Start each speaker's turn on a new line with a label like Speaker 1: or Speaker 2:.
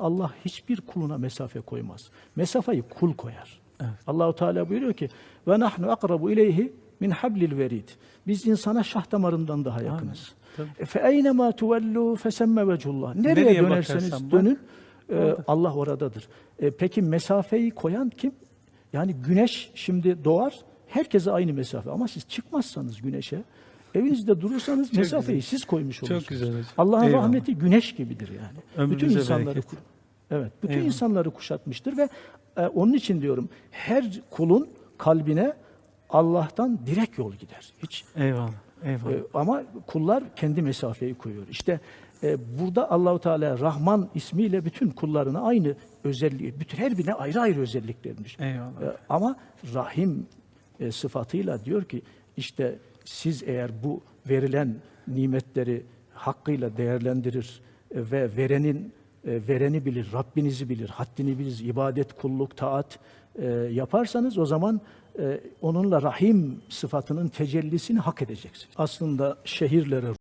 Speaker 1: Allah hiçbir kuluna mesafe koymaz. Mesafeyi kul koyar.
Speaker 2: Evet.
Speaker 1: Allahu Teala buyuruyor ki ve nahnu akrabu ileyhi min hablil verid. Biz insana şah damarından daha yakınız. E, Fe eyne ma tuvellu fesemme vecihullah. Nereye,
Speaker 2: Nereye
Speaker 1: dönerseniz dönün e, Allah oradadır. E, peki mesafeyi koyan kim? Yani güneş şimdi doğar, herkese aynı mesafe ama siz çıkmazsanız güneşe, evinizde durursanız
Speaker 2: Çok
Speaker 1: mesafeyi
Speaker 2: güzel.
Speaker 1: siz koymuş
Speaker 2: Çok
Speaker 1: olursunuz.
Speaker 2: güzel hocam.
Speaker 1: Allah'ın
Speaker 2: Eyvallah.
Speaker 1: rahmeti güneş gibidir yani.
Speaker 2: Ömrünüze
Speaker 1: bütün insanları
Speaker 2: bereket.
Speaker 1: Evet, bütün
Speaker 2: Eyvallah.
Speaker 1: insanları kuşatmıştır ve e, onun için diyorum her kulun kalbine Allah'tan direkt yol gider. Hiç
Speaker 2: Eyvallah. Eyvallah.
Speaker 1: e, ama kullar kendi mesafeyi koyuyor. İşte e, burada Allahu Teala Rahman ismiyle bütün kullarına aynı özelliği, bütün her birine ayrı ayrı özellik vermiş.
Speaker 2: Eyvallah.
Speaker 1: E, ama Rahim e, sıfatıyla diyor ki işte siz eğer bu verilen nimetleri hakkıyla değerlendirir e, ve verenin e, vereni bilir, Rabbinizi bilir, haddini bilir, ibadet, kulluk, taat e, yaparsanız o zaman onunla Rahim sıfatının tecellisini hak edeceksiniz. Aslında şehirlere